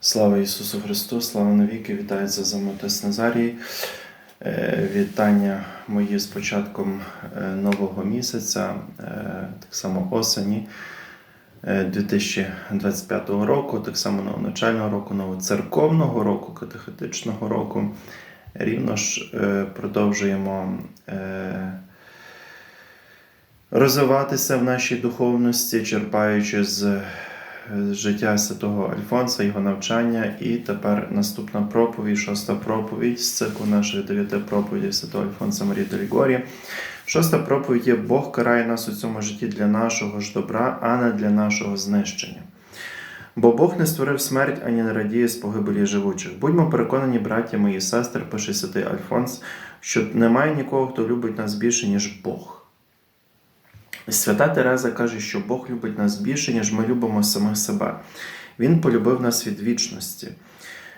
Слава Ісусу Христу, слава навіки, вітається за Мотес Назарій. Е, Вітання мої з початком е, нового місяця, е, так само осені е, 2025 року, так само новоначального року, новоцерковного року, катехетичного року. Рівно ж продовжуємо розвиватися в нашій духовності, черпаючи з життя святого Альфонса, його навчання. І тепер наступна проповідь, шоста проповідь з циклу наших дев'яти проповідей святого Альфонса Марії Делігорі. Шоста проповідь є Бог карає нас у цьому житті для нашого ж добра, а не для нашого знищення. Бо Бог не створив смерть ані не радіє з погибелі живучих. Будьмо переконані, браття мої сестри, пише святий Альфонс, що немає нікого, хто любить нас більше, ніж Бог. Свята Тереза каже, що Бог любить нас більше, ніж ми любимо самих себе. Він полюбив нас від вічності.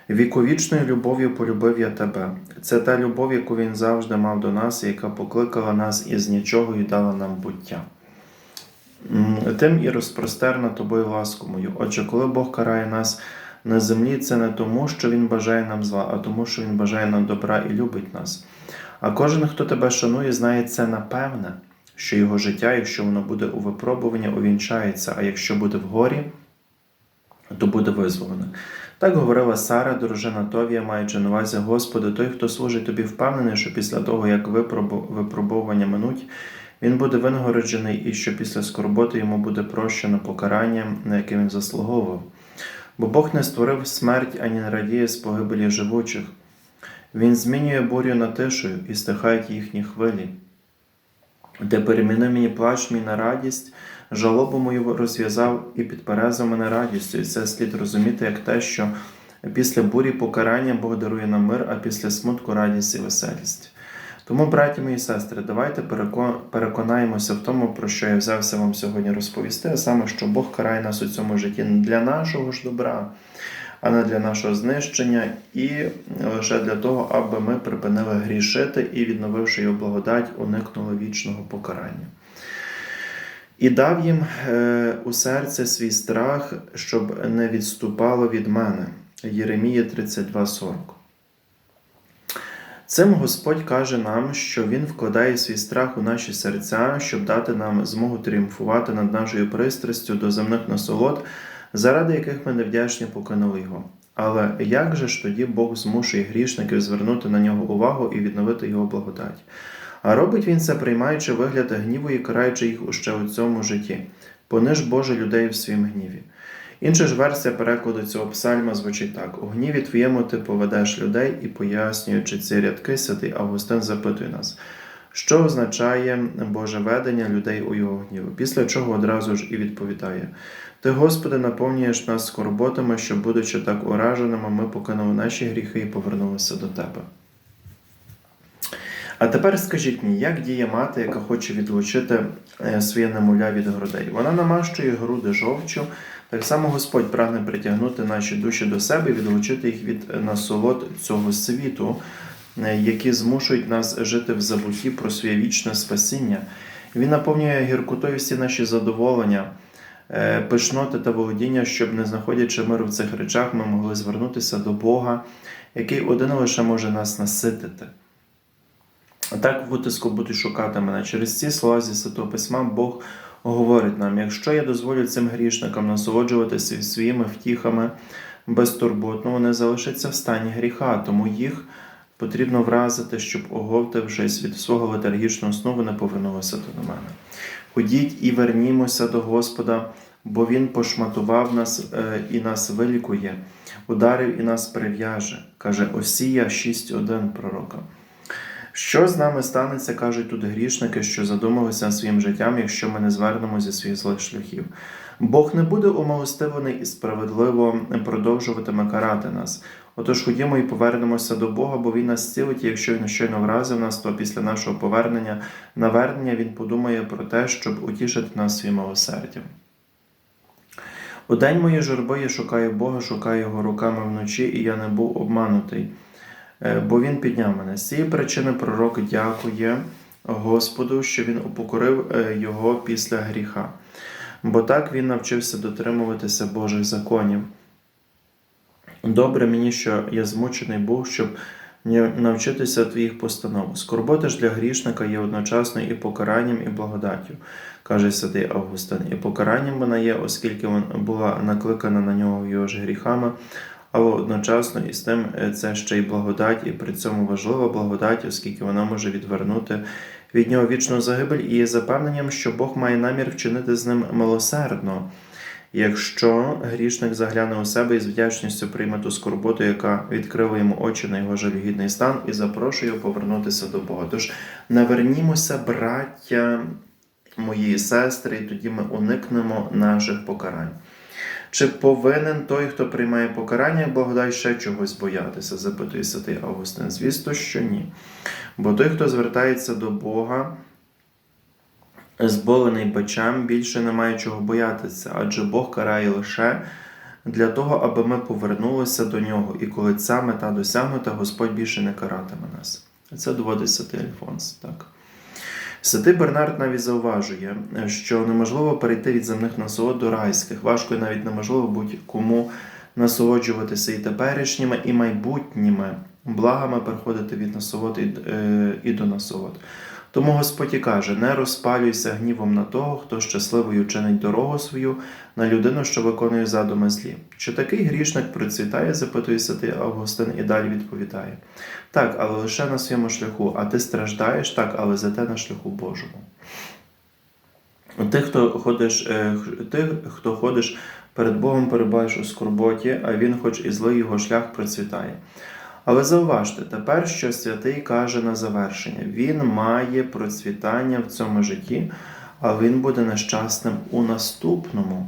Віковічною любов'ю полюбив я тебе. Це та любов, яку він завжди мав до нас, яка покликала нас із нічого і дала нам буття. Тим і розпростерна тобою ласку мою. Отже, коли Бог карає нас на землі, це не тому, що Він бажає нам зла, а тому, що Він бажає нам добра і любить нас. А кожен, хто тебе шанує, знає це напевне, що його життя, якщо воно буде у випробуванні, увінчається, а якщо буде в горі, то буде визволене. Так говорила Сара, дружина Товія, маючи на увазі Господи, той, хто служить тобі, впевнений, що після того, як випробу- випробування минуть, він буде винагороджений і що після скорботи йому буде прощено покарання, на яке він заслуговував. Бо Бог не створив смерть ані не радіє з погибелі живучих. Він змінює бурю на тишою і стихають їхні хвилі. Ти переміни мені плач мій на радість, жалобу мою розв'язав і підперезав мене радістю. І це слід розуміти як те, що після бурі покарання Бог дарує нам мир, а після смутку радість і веселість. Тому, браті мої сестри, давайте переконаємося в тому, про що я взявся вам сьогодні розповісти, а саме, що Бог карає нас у цьому житті для нашого ж добра, а не для нашого знищення, і лише для того, аби ми припинили грішити і, відновивши його благодать, уникнули вічного покарання. І дав їм е, у серце свій страх, щоб не відступало від мене. Єремія 32,40. Цим Господь каже нам, що Він вкладає свій страх у наші серця, щоб дати нам змогу тріумфувати над нашою пристрастю до земних насолод, заради яких ми невдячні покинули його. Але як же ж тоді Бог змушує грішників звернути на нього увагу і відновити його благодать? А робить він це, приймаючи вигляд гніву і караючи їх ще у цьому житті. Пониж Боже людей в своїм гніві. Інша ж версія перекладу цього псальма звучить так: у гніві твоєму ти поведеш людей і пояснюючи ці рядки, святий Августин запитує нас, що означає Боже ведення людей у його гніву, після чого одразу ж і відповідає: Ти, Господи, наповнюєш нас скорботами, що, будучи так ураженими, ми покинули наші гріхи і повернулися до Тебе. А тепер скажіть мені, як діє мати, яка хоче відлучити е, своє немовля від грудей? Вона намащує груди жовчу. Так само Господь прагне притягнути наші душі до себе і відлучити їх від е, насолод цього світу, е, які змушують нас жити в забутті про своє вічне спасіння. Він наповнює гіркотою всі наші задоволення, пишноти та володіння, щоб, не знаходячи миру в цих речах, ми могли звернутися до Бога, який один лише може нас наситити. А так в утиску будуть шукати мене. Через ці слова зі Святого Письма Бог говорить нам: якщо я дозволю цим грішникам насолоджуватися своїми втіхами безтурботно, вони залишаться в стані гріха, тому їх потрібно вразити, щоб, оговтавшись від свого летаргічного сну, вони повернулися до мене. Ходіть і вернімося до Господа, бо Він пошматував нас е, і нас вилікує, ударив і нас прив'яже, каже Осія 6.1 пророка. Що з нами станеться, кажуть тут грішники, що задумалися своїм життям, якщо ми не звернемо зі своїх злих шляхів? Бог не буде умилостивлений і справедливо продовжуватиме карати нас. Отож ходімо і повернемося до Бога, бо Він нас зцілить, і якщо він щойно вразив нас, то після нашого повернення, навернення Він подумає про те, щоб утішити нас своїм милосердям. У день моєї журби я шукаю Бога, шукаю його руками вночі, і я не був обманутий. Е, бо він підняв мене. З цієї причини пророк дякує Господу, що він упокорив е, його після гріха. Бо так він навчився дотримуватися Божих законів. Добре мені, що я змучений був, щоб навчитися твоїх постанов. Скорбота ж для грішника є одночасно і покаранням, і благодаттю, каже святий Августин. І покаранням вона є, оскільки вона була накликана на нього його ж гріхами, але одночасно із тим е, це ще й благодать, і при цьому важлива благодать, оскільки вона може відвернути від нього вічну загибель і є запевненням, що Бог має намір вчинити з ним милосердно. Якщо грішник загляне у себе і з вдячністю прийме ту скорботу, яка відкрила йому очі на його жалюгідний стан, і запрошує його повернутися до Бога. Тож навернімося, браття мої сестри, і тоді ми уникнемо наших покарань. Чи повинен той, хто приймає покарання, благодай ще чогось боятися? запитує святий Августин. Звісно, що ні. Бо той, хто звертається до Бога, зболений бичем, більше не має чого боятися, адже Бог карає лише для того, аби ми повернулися до нього. І коли ця мета досягнута, Господь більше не каратиме нас. Це доводить святий Альфонс. Так. Святий Бернард навіть зауважує, що неможливо перейти від земних насолод до райських. Важко і навіть неможливо будь-кому насолоджуватися і теперішніми, і майбутніми благами переходити від насолод і, е, до насолод. Тому Господь і каже: не розпалюйся гнівом на того, хто щасливою чинить дорогу свою на людину, що виконує задуми злі. Чи такий грішник процвітає, запитує святий Августин і далі відповідає: так, але лише на своєму шляху, а ти страждаєш так, але зате на шляху Божому. Ти, хто ходиш, е, ти, хто ходиш перед Богом, перебуваєш у скорботі, а він, хоч і злий його шлях, процвітає. Але зауважте, тепер, що святий каже на завершення: він має процвітання в цьому житті, а він буде нещасним у наступному.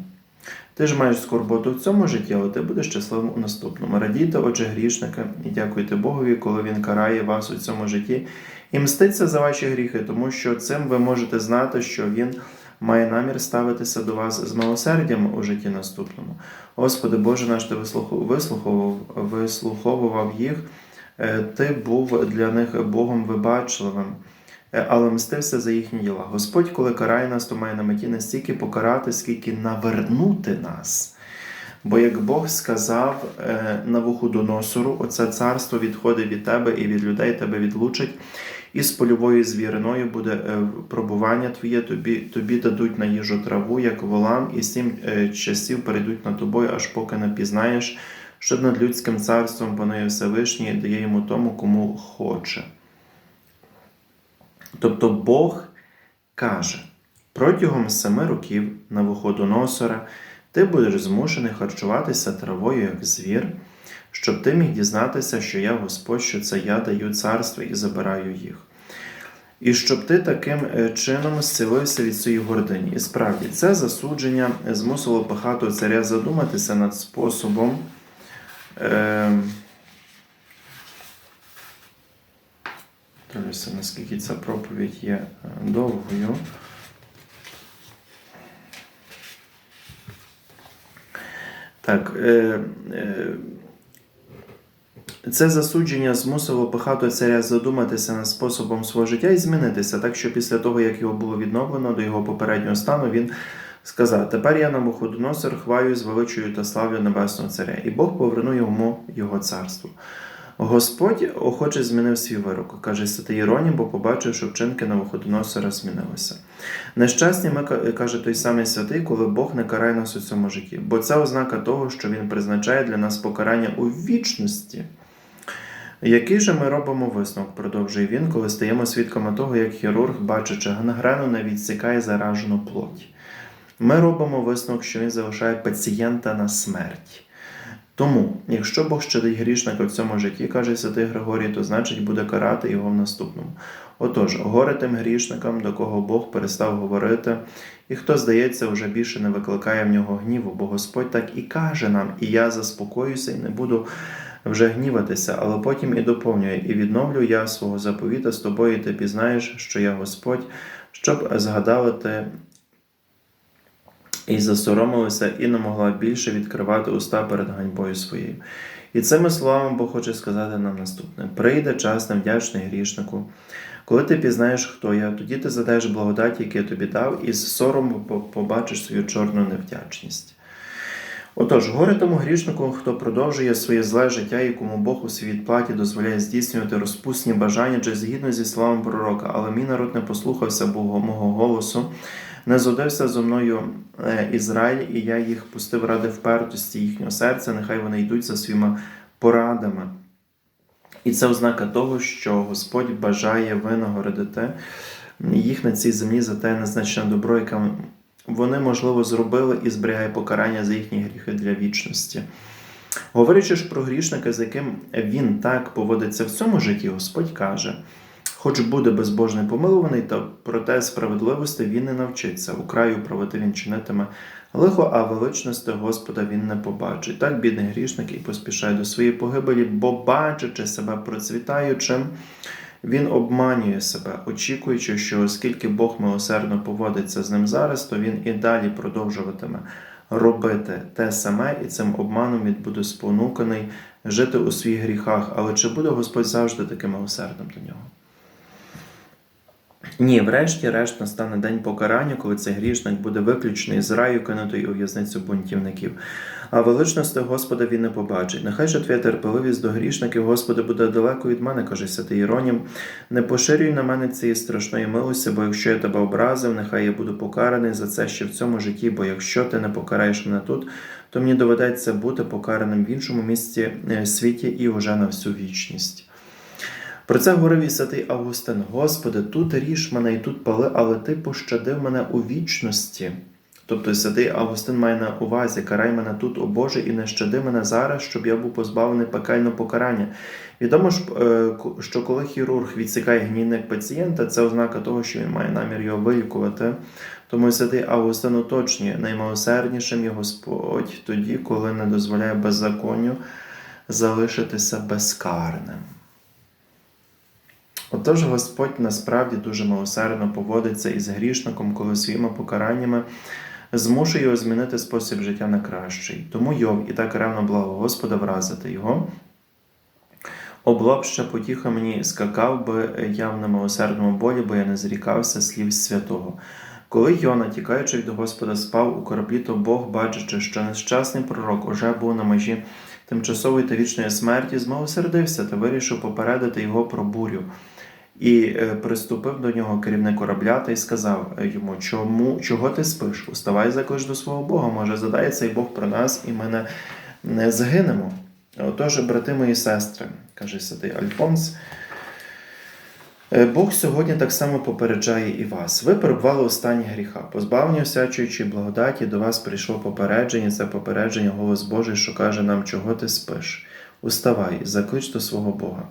Ти ж маєш скорботу в цьому житті, але ти будеш щасливим у наступному. Радійте, отже, грішники, і дякуйте Богові, коли Він карає вас у цьому житті і мститься за ваші гріхи, тому що цим ви можете знати, що Він має намір ставитися до вас з милосердям у житті наступному. Господи Боже наш, Ти вислуховував, вислуховував їх, Е, Ти був для них Богом вибачливим. Е, Але мстився за їхні діла. Господь, коли карає нас, то має на меті не стільки покарати, скільки навернути нас. Бо як Бог сказав е, Навуходоносору, оце царство відходить від тебе і від людей тебе відлучить, і з польовою звіриною буде е, пробування твоє, тобі тобі дадуть на їжу траву, як волам, і сім е, часів перейдуть над тобою, аж поки не пізнаєш, що над людським царством панує Всевишній і дає йому тому, кому хоче. Тобто Бог каже, протягом семи років на Навуходоносора ти будеш змушений харчуватися травою, як звір, щоб ти міг дізнатися, що я Господь, що це я даю царство і забираю їх. І щоб ти таким е, чином зцілився від своїх гордині. І справді, це засудження змусило пахату царя задуматися над способом. Е, Дивлюся, наскільки ця проповідь є е, довгою. Так, е, е, це засудження змусило пихату царя задуматися над способом свого життя і змінитися, так що після того, як його було відновлено до його попереднього стану, він сказав: Тепер я на Навуходоносор хваю, звеличую та славлю Небесного Царя, і Бог повернув йому його царство. Господь охоче змінив свій вирок, каже святий Іроні, бо побачив, що вчинки Навуходоносора змінилися. Нещасні ми каже той самий святий, коли Бог не карає нас у цьому житті, бо це ознака того, що Він призначає для нас покарання у вічності. Який же ми робимо висновок, продовжує він, коли стаємо свідками того, як хірург, бачачи гангрену, не відсікає заражену плоть. Ми робимо висновок, що він залишає пацієнта на смерть. Тому, якщо Бог щадить грішника в цьому житті, каже святий Григорій, то значить буде карати його в наступному. Отож, горе тим грішникам, до кого Бог перестав говорити, і хто, здається, вже більше не викликає в нього гніву, бо Господь так і каже нам, і я заспокоюся і не буду вже гніватися, але потім і доповнює, і відновлю я свого заповіта з тобою, і ти пізнаєш, що я Господь, щоб згадали ти і засоромилася, і не могла більше відкривати уста перед ганьбою своєю. І цими словами Бог хоче сказати нам наступне: прийде час невдячний грішнику. Коли ти пізнаєш, хто я, тоді ти задаєш благодать, яку я тобі дав, і з соромом побачиш свою чорну невдячність. Отож, горе тому грішнику, хто продовжує своє зле життя, і кому Бог у своїй відплаті дозволяє здійснювати розпусні бажання чи згідно зі словами пророка, але мій народ не послухався Бога мого голосу, не згодився зо мною е, Ізраїль, і я їх пустив ради впертості їхнього серця, нехай вони йдуть за своїми порадами. І це ознака того, що Господь бажає винагородити їх на цій землі за те незначне добро, яке вони, можливо, зробили і зберігає покарання за їхні гріхи для вічності. Говорячи ж про грішника, з яким він так поводиться в цьому житті, Господь каже: хоч буде безбожний помилуваний, то проте справедливості він не навчиться. У краю правоти він чинитиме лихо, а величності Господа він не побачить. Так бідний грішник і поспішає до своєї погибелі, бо бачачи себе процвітаючим, він обманює себе, очікуючи, що оскільки Бог милосердно поводиться з ним зараз, то він і далі продовжуватиме робити те саме, і цим обманом він буде спонуканий жити у своїх гріхах. Але чи буде Господь завжди таким милосердним до нього? Ні, врешті-решт настане день покарання, коли цей грішник буде виключений з раю, кинутий у в'язницю бунтівників. А величності Господа він не побачить. Нехай же твоя терпеливість до грішників, Господи, буде далеко від мене, каже святий Іронім. Не поширюй на мене цієї страшної милості, бо якщо я тебе образив, нехай я буду покараний за це ще в цьому житті, бо якщо ти не покараєш мене тут, то мені доведеться бути покараним в іншому місці е, світі і уже на всю вічність. Про це говорив і святий Августин. Господи, тут ріж мене і тут пали, але Ти пощадив мене у вічності. Тобто святий Августин має на увазі, карай мене тут, о Боже, і не щади мене зараз, щоб я був позбавлений пекельного покарання. Відомо ж, е, що коли хірург відсікає гнійник пацієнта, це ознака того, що він має намір його вилікувати. Тому святий Августин уточнює, наймилосерднішим є Господь тоді, коли не дозволяє беззаконню залишитися безкарним. Отож, Господь насправді дуже милосердно поводиться із грішником, коли своїми покараннями змушує його змінити спосіб життя на кращий. Тому Йов і так ревно благо Господа вразити його. Обло б ще потіха мені скакав би я в немилосердному болі, бо я не зрікався слів святого. Коли Йона, тікаючи від Господа, спав у кораблі, то Бог, бачачи, що нещасний пророк уже був на межі тимчасової та вічної смерті, змилосердився та вирішив попередити його про бурю. І е, приступив до нього керівник корабля та й сказав йому, чому, чого ти спиш? Уставай заклич до свого Бога, може задає цей Бог про нас, і ми не, не згинемо. Отож, брати мої сестри, каже святий Альфонс, е, Бог сьогодні так само попереджає і вас. Ви перебували у стані гріха, позбавлені осячуючої благодаті, до вас прийшло попередження, це попередження, голос Божий, що каже нам, чого ти спиш. Уставай, заклич до свого Бога.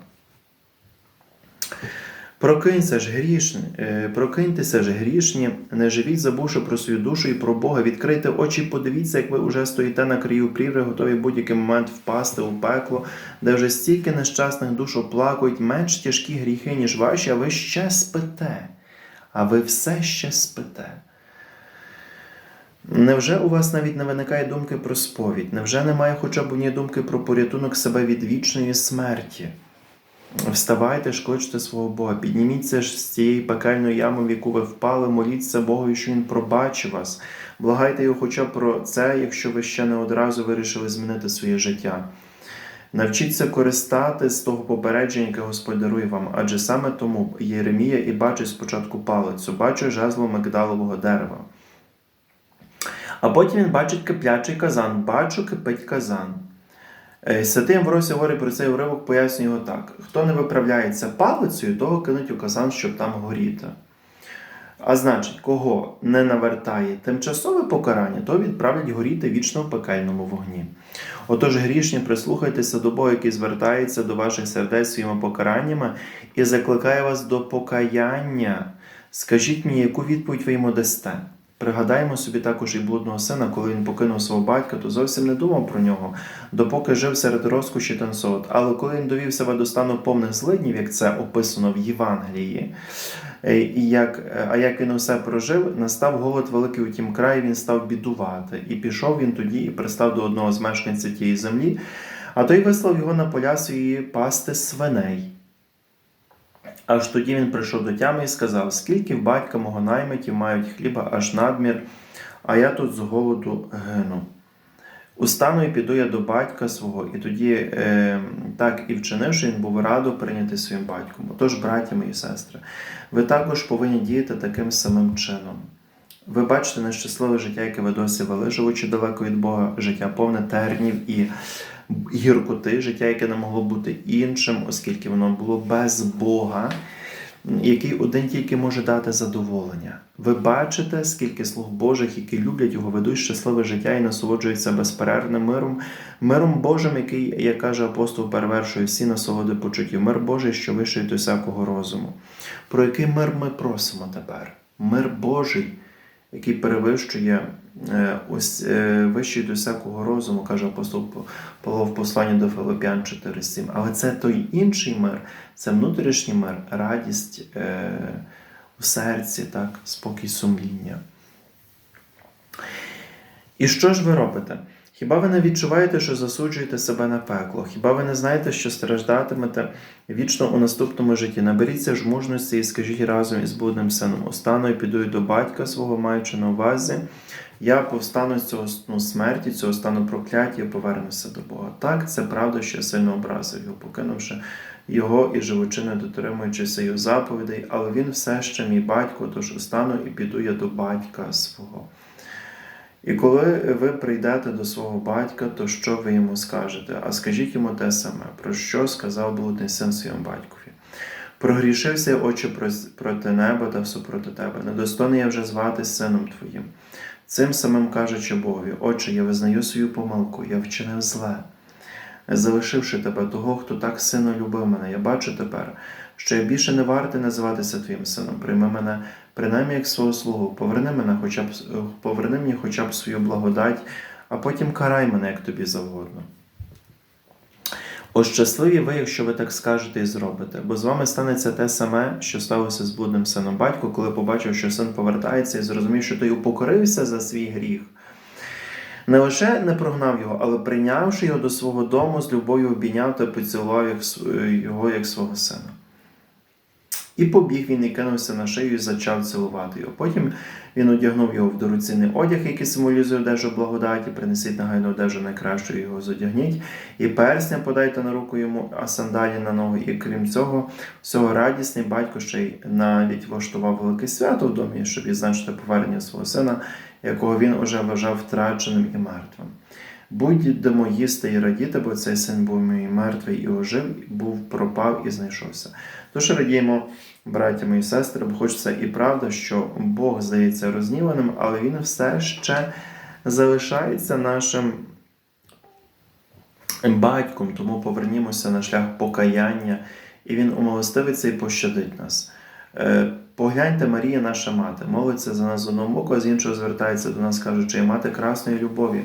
Прокинься ж грішні, е, прокиньтеся ж грішні, не живіть, забувши про свою душу і про Бога. Відкрийте очі, подивіться, як ви вже стоїте на краю прірви, готові в будь-який момент впасти у пекло, де вже стільки нещасних душ оплакують менш тяжкі гріхи, ніж ваші, а ви ще спите, а ви все ще спите. Невже у вас навіть не виникає думки про сповідь? Невже немає хоча б однієї думки про порятунок себе від вічної смерті? Вставайте, ж кличте свого Бога, підніміться ж з цієї пекельної ями, в яку ви впали, моліться Богу, що Він пробачить вас. Благайте його хоча б про це, якщо ви ще не одразу вирішили змінити своє життя. Навчіться користати з того попередження, яке Господь дарує вам, адже саме тому Єремія і бачить спочатку палицю, бачить жезло мигдалового дерева. А потім він бачить киплячий казан, бачу, кипить казан. Е, Святий Амвросій говорить про цей уривок, пояснює його так: хто не виправляється палицею, того кинуть у казан, щоб там горіти. А значить, кого не навертає тимчасове покарання, то відправлять горіти вічно в пекельному вогні. Отож, грішні, прислухайтеся до Бога, який звертається до ваших сердець своїми покараннями і закликає вас до покаяння. Скажіть мені, яку відповідь ви йому дасте? Пригадаємо собі також і блудного сина, коли він покинув свого батька, то зовсім не думав про нього, допоки жив серед розкоші та насолод. Але коли він довів себе до стану повних злиднів, як це описано в Євангелії, е, і як, а як він усе прожив, настав голод великий у тім краї, він став бідувати. І пішов він тоді і пристав до одного з мешканців тієї землі, а той вислав його на поля свої пасти свиней. Аж тоді він прийшов до тями і сказав: Скільки в батька мого наймитів мають хліба аж надмір, а я тут з голоду гину. Устану і піду я до батька свого, і тоді е, так і вчинивши, він був радо прийняти своїм батьком. Отож, браті мої сестри, ви також повинні діяти таким самим чином. Ви бачите нещасливе життя, яке ви досі вели, живучи далеко від Бога, життя повне тернів і гіркоти, життя, яке не могло бути іншим, оскільки воно було без Бога, який один тільки може дати задоволення. Ви бачите, скільки слуг Божих, які люблять його, ведуть щасливе життя і насолоджуються безперервним миром, миром Божим, який, як каже апостол, перевершує всі насолоди почуттів. Мир Божий, що вищий до всякого розуму. Про який мир ми просимо тепер? Мир Божий, який перевищує е, ось е, вищий до всякого розуму, каже апостол Павло в посланні до Филип'ян 4.7. Але це той інший мир, це внутрішній мир, радість е, у серці, так, спокій сумління. І що ж ви робите? Хіба ви не відчуваєте, що засуджуєте себе на пекло? Хіба ви не знаєте, що страждатимете вічно у наступному житті? Наберіться ж мужності і скажіть разом із блудним сином: Остану і піду до батька свого, маючи на увазі, я повстану з цього ну, смерті, цього стану прокляття повернуся до Бога. Так, це правда, що я сильно образив його, покинувши його і живочинно дотримуючися його заповідей, але він все ще мій батько, тож остану і піду я до батька свого. І коли ви прийдете до свого батька, то що ви йому скажете? А скажіть йому те саме, про що сказав блудний син своєму батькові. Прогрішився очі проти неба та всупроти тебе. Недостойний я вже звати сином твоїм. Цим самим кажучи Богові, Отче, я визнаю свою помилку, я вчинив зле. Залишивши тебе, того, хто так сильно любив мене, я бачу тепер, що я більше не вартий називатися твоїм сином. Прийми мене принаймні як свого слугу, поверни мене хоча б поверни мені хоча б свою благодать, а потім карай мене, як тобі завгодно. Ось щасливі ви, якщо ви так скажете і зробите, бо з вами станеться те саме, що сталося з блудним сином батько, коли побачив, що син повертається і зрозумів, що той упокорився за свій гріх. Не лише не прогнав його, але прийнявши його до свого дому, з любов'ю обійняв та поцілував його як свого сина. І побіг він і кинувся на шию і зачав цілувати його. Потім він одягнув його в дорогоцінний одяг, який символізує одежу благодаті, принесіть нагайну одежу найкращу, його зодягніть, і персня подайте на руку йому, а сандалі на ноги. І крім цього, всього радісний батько ще й навіть влаштував велике свято в домі, щоб відзначити повернення свого сина, якого він уже вважав втраченим і мертвим. Будьмо їсти і радіти, бо цей син був мій мертвий і ожив, був пропав і знайшовся. Тож радіємо, браття мої сестри, бо хочеться і правда, що Бог здається розніваним, але Він все ще залишається нашим батьком, тому повернімося на шлях покаяння, і Він умилостивиться і пощадить нас. Е, Погляньте, Марія, наша мати, молиться за нас з одного боку, а з іншого звертається до нас, кажучи, мати красної любові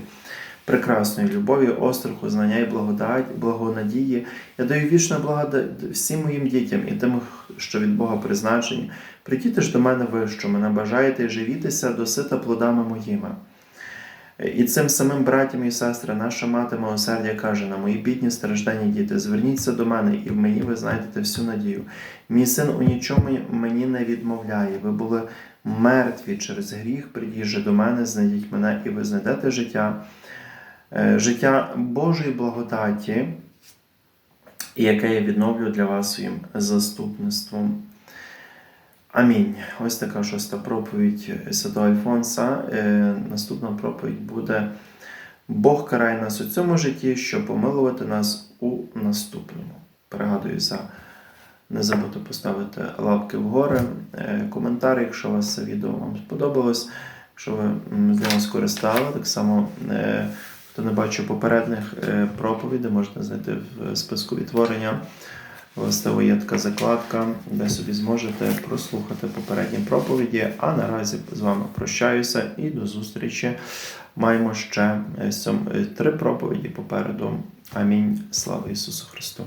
прекрасної любові, остраху, знання і благодать, благонадії. Я даю вічну благодать всім моїм дітям і тим, що від Бога призначені. Прийдіть ж до мене ви, що мене бажаєте і живітеся досита плодами моїми. І цим самим братям і сестри, наша мати милосердя каже на мої бідні страждані діти, зверніться до мене, і в мені ви знайдете всю надію. Мій син у нічому мені не відмовляє. Ви були мертві через гріх, прийдіть же до мене, знайдіть мене, і ви знайдете життя. Е, життя Божої благодаті, яке я відновлю для вас своїм заступництвом. Амінь. Ось така шоста проповідь Святого Альфонса. Е, наступна проповідь буде Бог карає нас у цьому житті, щоб помилувати нас у наступному. Пригадую за не забудьте поставити лапки вгори, е, коментар, якщо вас це відео вам сподобалось, якщо ви з нього скористали, так само. Хто не бачив попередніх е, проповідей, можна знайти в списку відтворення. Властиво є така закладка, де собі зможете прослухати попередні проповіді. А наразі з вами прощаюся і до зустрічі. Маємо ще е, три проповіді попереду. Амінь. Слава Ісусу Христу!